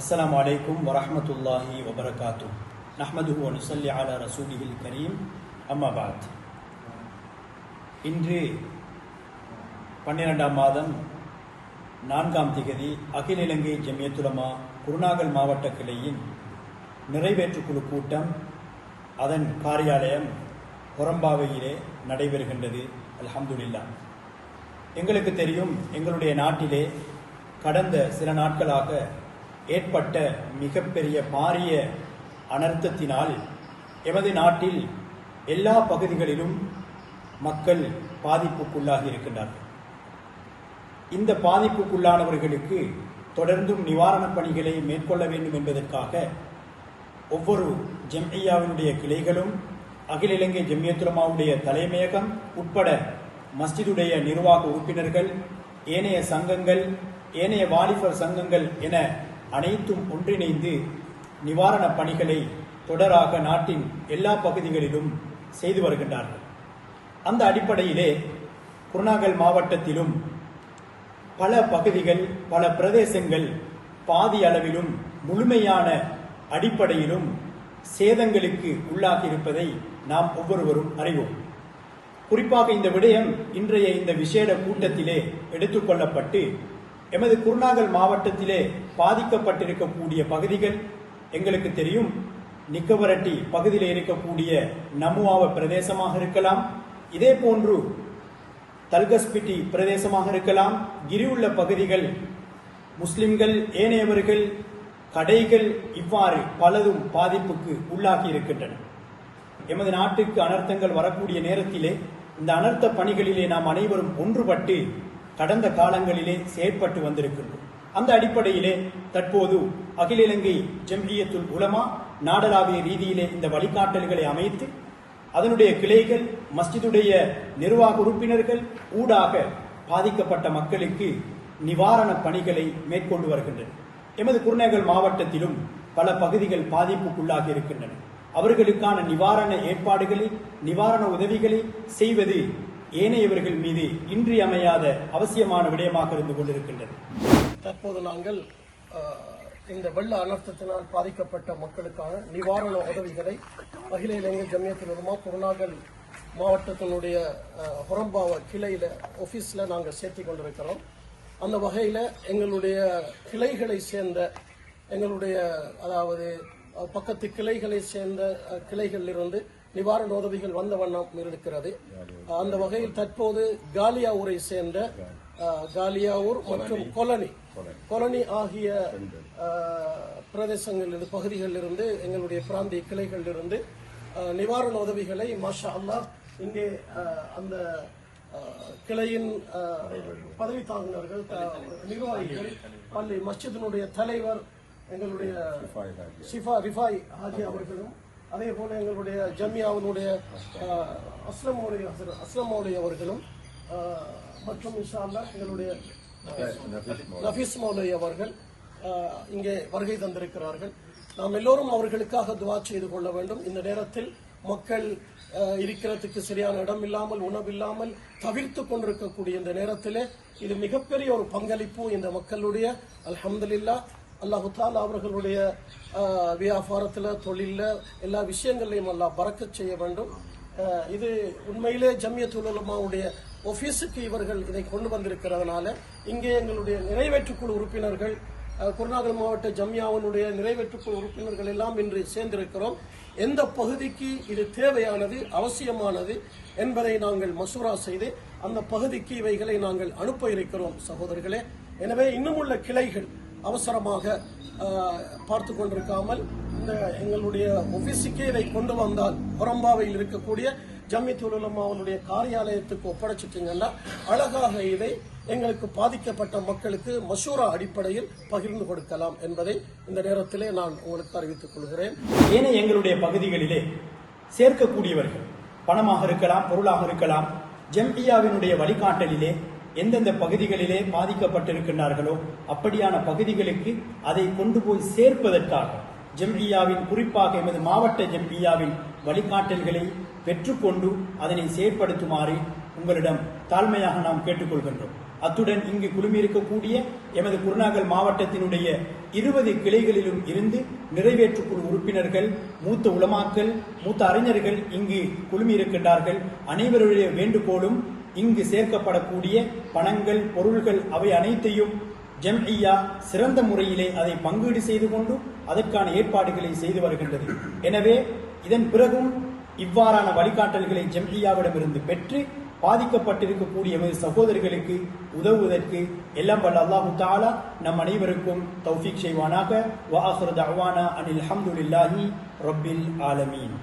அஸ்லாம் வலைக்கும் வரமத்துல்லாஹி வபரகாத்து. நஹமது நுசல்லி அலா ரசூலிஹில் கரீம் அம்மாபாத் இன்று பன்னிரெண்டாம் மாதம் நான்காம் திகதி அகில இலங்கை ஜமியத்துலமா குருநாகல் மாவட்ட கிளையின் நிறைவேற்றுக்குழு கூட்டம் அதன் காரியாலயம் கொரம்பாவையிலே நடைபெறுகின்றது. அல்ஹம்துல்லா எங்களுக்கு தெரியும் எங்களுடைய நாட்டிலே கடந்த சில நாட்களாக ஏற்பட்ட மிகப்பெரிய பாரிய அனர்த்தத்தினால் எமது நாட்டில் எல்லா பகுதிகளிலும் மக்கள் பாதிப்புக்குள்ளாகி இருக்கின்றார்கள். இந்த பாதிப்புக்குள்ளானவர்களுக்கு தொடர்ந்தும் நிவாரணப் பணிகளை மேற்கொள்ள வேண்டும் என்பதற்காக ஒவ்வொரு ஜம்ஐயாவினுடைய கிளைகளும் அகில இலங்கை ஜெம்யத்துலமாவுடைய தலைமையகம் உட்பட மஸ்ஜிதுடைய நிர்வாக உறுப்பினர்கள் ஏனைய சங்கங்கள் ஏனைய வாலிபர் சங்கங்கள் என அனைத்தும் ஒன்றிணைந்து நிவாரணப் பணிகளை தொடராக நாட்டின் எல்லா பகுதிகளிலும் செய்து வருகின்றார்கள். அந்த அடிப்படையிலே குருணாகல் மாவட்டத்திலும் பல பகுதிகள் பல பிரதேசங்கள் பாதி அளவிலும் முழுமையான அடிப்படையிலும் சேதங்களுக்கு உள்ளாகி இருப்பதை நாம் ஒவ்வொருவரும் அறிவோம். குறிப்பாக இந்த விடயம் இன்றைய இந்த விசேட கூட்டத்திலே எடுத்துக்கொள்ளப்பட்டு எமது குருநாகல் மாவட்டத்திலே பாதிக்கப்பட்டிருக்கக்கூடிய பகுதிகள் எங்களுக்கு தெரியும். நிக்கவரட்டி பகுதியில் இருக்கக்கூடிய நமுவாவ பிரதேசமாக இருக்கலாம். இதே போன்று தல்கஸ்பிட்டி பிரதேசமாக இருக்கலாம். கிரியுள்ள பகுதிகள் முஸ்லிம்கள் ஏனையவர்கள் கடைகள் இவ்வாறு பலதும் பாதிப்புக்கு உள்ளாகி இருக்கின்றன. எமது நாட்டுக்கு அனர்த்தங்கள் வரக்கூடிய நேரத்திலே இந்த அனர்த்த பணிகளிலே நாம் அனைவரும் ஒன்றுபட்டு கடந்த காலங்களிலே செயற்பட்டு வந்திருக்கின்றோம் அந்த அடிப்படையிலே தற்போது அகில இலங்கை ஜம்ஹியத்துல் உலமா நாடளாவிய ரீதியிலே இந்த வழிகாட்டல்களை அமைத்து அதனுடைய கிளைகள் மஸ்ஜிதுடைய நிர்வாக உறுப்பினர்கள் ஊடாக பாதிக்கப்பட்ட மக்களுக்கு நிவாரணப் பணிகளை மேற்கொண்டு வருகின்றன. எமது குருநகல் மாவட்டத்திலும் பல பகுதிகள் பாதிப்புக்குள்ளாகி இருக்கின்றன. அவர்களுக்கான நிவாரண ஏற்பாடுகளை நிவாரண உதவிகளை செய்வது ஏனையவர்கள் மீது இன்றியமையாத அவசியமான விடயமாக இருந்து கொண்டிருக்கின்றது தற்போது நாங்கள் இந்த வெள்ள அனர்த்தத்தினால் பாதிக்கப்பட்ட மக்களுக்கான நிவாரண உதவிகளை அகில இளைஞர் ஜமியத்தில் உலமா குருநாகல் மாவட்டத்தினுடைய புறம்பாவ ஹொரம்பாவ கிளையில ஆஃபீஸில் நாங்கள் சேர்த்தி கொண்டிருக்கிறோம். அந்த வகையில் எங்களுடைய கிளைகளை சேர்ந்த எங்களுடைய அதாவது பக்கத்து கிளைகளை சேர்ந்த கிளைகளிலிருந்து கிளைகளில் இருந்து நிவாரண உதவிகள் வந்த வண்ணம் இருக்கிறது அந்த வகையில் தற்போது காலியாவூரை சேர்ந்த காலியாவூர் மற்றும் கொலனி. கொலனி. ஆகிய அஹ், பிரதேசங்களில் பகுதிகளில் இருந்து எங்களுடைய பிராந்திய கிளைகளில் இருந்து அஹ், நிவாரண உதவிகளை மாஷா அல்லாஹ் இங்கே அந்த கிளையின் பதவி தாங்குனர்கள் நிர்வாகிகள் பள்ளி மஸ்ஜிதினுடைய தலைவர் எங்களுடைய ஷிஃபா ரிஃபாய் ஆகிய அவர்களும் அதே போல எங்களுடைய ஜமியாவினுடைய அஸ்லமுடைய அஸ்லமுடைய அஸ்லம் அவர்களும் மற்றும் இன்ஷா அல்லாஹ் எங்களுடைய நஃபீஸ் மௌலை அவர்கள் இங்கே வருகை தந்திருக்கிறார்கள். நாம் எல்லோரும் அவர்களுக்காக துவா செய்து கொள்ள வேண்டும். இந்த நேரத்தில் மக்கள் இருக்கிறதுக்கு சரியான இடம் இல்லாமல் உணவில்லாமல் தவிர்த்து கொண்டிருக்கக்கூடிய இந்த நேரத்திலே இது மிகப்பெரிய ஒரு பங்களிப்பு இந்த மக்களுடைய. அல்ஹம்துலில்லா அல்லாஹுத்தால் அவர்களுடைய வியாபாரத்தில் தொழிலில் எல்லா விஷயங்களையும் அல்லாஹ் பறக்கச் செய்ய வேண்டும். இது உண்மையிலே ஜம்மியத்துல் உலமாவுடைய ஒஃபீஸுக்கு இவர்கள் இதை கொண்டு வந்திருக்கிறதுனால இங்கே எங்களுடைய நிறைவேற்றுக்குழு உறுப்பினர்கள் குருநாகல் மாவட்ட ஜம்யாவினுடைய நிறைவேற்றுக்குழு உறுப்பினர்கள் எல்லாம் இன்று சேர்ந்திருக்கிறோம். எந்த பகுதிக்கு இது தேவையானது அவசியமானது என்பதை நாங்கள் மசூரா செய்து அந்த பகுதிக்கு இவைகளை நாங்கள் அனுப்ப இருக்கிறோம் சகோதரர்களே. எனவே இன்னுமுள்ள கிளைகள் அவசரமாக பார்த்து கொண்டிருக்காமல் இந்த எங்களுடைய ஒபிஸுக்கே இதை கொண்டு வந்தால் புறம்பாவையில் இருக்கக்கூடிய ஜம்மித்துல் உலமாவுடைய காரியாலயத்துக்கு ஒப்படைச்சிட்டீங்கன்னா அழகாக இதை எங்களுக்கு பாதிக்கப்பட்ட மக்களுக்கு மசூரா அடிப்படையில் பகிர்ந்து கொடுக்கலாம் என்பதை இந்த நேரத்திலே நான் உங்களுக்கு அறிவித்துக் கொள்கிறேன். ஏனைய எங்களுடைய பகுதிகளிலே சேர்க்கக்கூடியவர்கள் பணமாக இருக்கலாம் பொருளாக இருக்கலாம் ஜெம்பியாவினுடைய வழிகாட்டலிலே எந்தெந்த பகுதிகளிலே பாதிக்கப்பட்டிருக்கின்றார்களோ அப்படியான பகுதிகளுக்கு அதை கொண்டு போய் சேர்ப்பதற்காக ஜம்இயாவின் குறிப்பாக எமது மாவட்ட ஜெம்பியாவின் வழிகாட்டல்களை பெற்றுக்கொண்டு அதனை செயற்படுத்துமாறு உங்களிடம் தாழ்மையாக நாம் கேட்டுக்கொள்கின்றோம். அத்துடன் இங்கு குழுமியிருக்கக்கூடிய எமது குருநாகல் மாவட்டத்தினுடைய இருபது கிளைகளிலும் இருந்து நிறைவேற்று குழு உறுப்பினர்கள் மூத்த உளமாக்கல் மூத்த அறிஞர்கள் இங்கு குழுமியிருக்கின்றார்கள். அனைவருடைய வேண்டுகோளும் இங்கு சேர்க்கப்படக்கூடிய பணங்கள் பொருள்கள் அவை அனைத்தையும் ஜம்இயா சிறந்த முறையிலே அதை பங்கீடு செய்து கொண்டு அதற்கான ஏற்பாடுகளை செய்து வருகின்றது. எனவே இதன் பிறகும் இவ்வாறான வழிகாட்டல்களை ஜம்இயாவிடமிருந்து பெற்று பாதிக்கப்பட்டிருக்கக்கூடிய எமது சகோதரர்களுக்கு உதவுவதற்கு எல்லாம் வல்ல அல்லாஹு தாலா நம் அனைவருக்கும் தௌஃபீக் செய்வானாக. வ ஆஹிரு அனில் அனில் இல்லாஹி ரப்பில் ஆலமீன்.